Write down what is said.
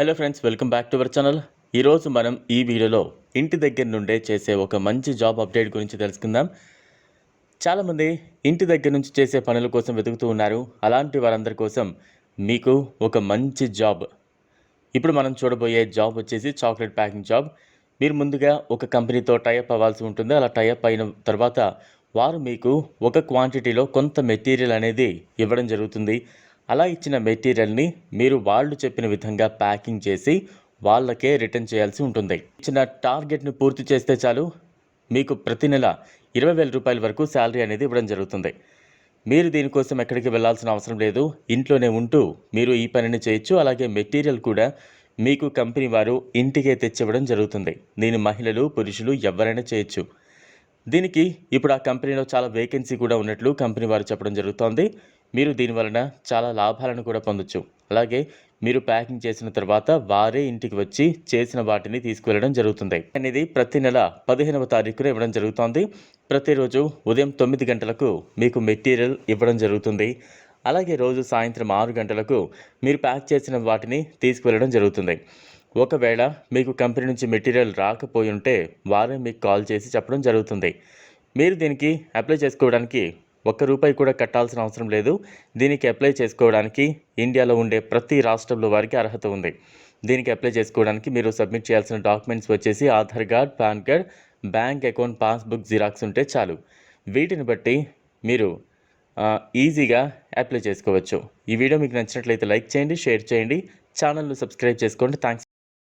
Hello friends welcome back to our channel. ఈరోజు మనం ఈ వీడియోలో ఇంటి దగ్గర నుండే చేసే ఒక మంచి జాబ్ అప్డేట్ గురించి తెలుసుకుందాం. చాలామంది ఇంటి దగ్గర నుంచి చేసే పనుల కోసం వెతుకుతూ ఉన్నారు. అలాంటి వారందరి కోసం మీకు ఒక మంచి జాబ్. ఇప్పుడు మనం చూడబోయే జాబ్ వచ్చేసి చాక్లెట్ ప్యాకింగ్ జాబ్. మీరు ముందుగా ఒక కంపెనీతో టైఅప్ అవ్వాల్సి ఉంటుంది. అలా టైఅప్ అయిన తర్వాత వారు మీకు ఒక క్వాంటిటీలో కొంత మెటీరియల్ అనేది ఇవ్వడం జరుగుతుంది. అలా ఇచ్చిన మెటీరియల్ని మీరు వాళ్ళు చెప్పిన విధంగా ప్యాకింగ్ చేసి వాళ్ళకే రిటర్న్ చేయాల్సి ఉంటుంది. ఇచ్చిన టార్గెట్ని పూర్తి చేస్తే చాలు. మీకు ప్రతి నెల ఇరవై వేల రూపాయల వరకు శాలరీ అనేది ఇవ్వడం జరుగుతుంది. మీరు దీనికోసం ఎక్కడికి వెళ్ళాల్సిన అవసరం లేదు. ఇంట్లోనే ఉంటూ మీరు ఈ పనిని చేయొచ్చు. అలాగే మెటీరియల్ కూడా మీకు కంపెనీ వారు ఇంటికే తెచ్చివ్వడం జరుగుతుంది. దీని మహిళలు పురుషులు ఎవరైనా చేయొచ్చు. దీనికి ఇప్పుడు ఆ కంపెనీలో చాలా వేకెన్సీ కూడా ఉన్నట్లు కంపెనీ వారు చెప్పడం జరుగుతోంది. మీరు దీని వలన చాలా లాభాలను కూడా పొందొచ్చు. అలాగే మీరు ప్యాకింగ్ చేసిన తర్వాత వారే ఇంటికి వచ్చి చేసిన వాటిని తీసుకువెళ్ళడం జరుగుతుంది. అనేది ప్రతి నెల పదిహేనవ తారీఖున ఇవ్వడం జరుగుతుంది. ప్రతిరోజు ఉదయం తొమ్మిది గంటలకు మీకు మెటీరియల్ ఇవ్వడం జరుగుతుంది. అలాగే రోజు సాయంత్రం ఆరు గంటలకు మీరు ప్యాక్ చేసిన వాటిని తీసుకువెళ్ళడం జరుగుతుంది. ఒకవేళ మీకు కంపెనీ నుంచి మెటీరియల్ రాకపోయి ఉంటే వారే మీకు కాల్ చేసి చెప్పడం జరుగుతుంది. మీరు దీనికి అప్లై చేసుకోవడానికి ఒక్క రూపాయి కూడా కట్టాల్సిన అవసరం లేదు. దీనికి అప్లై చేసుకోవడానికి ఇండియాలో ఉండే ప్రతి రాష్ట్రంలో వారికి అర్హత ఉంది. దీనికి అప్లై చేసుకోవడానికి మీరు సబ్మిట్ చేయాల్సిన డాక్యుమెంట్స్ వచ్చేసి Aadhaar card PAN card bank account passbook Xerox ఉంటే చాలు. వీటిని బట్టి మీరు ఈజీగా అప్లై చేసుకోవచ్చు. ఈ వీడియో మీకు నచ్చినట్లయితే లైక్ చేయండి షేర్ చేయండి. ఛానల్ను సబ్స్క్రైబ్ చేసుకోండి. థ్యాంక్స్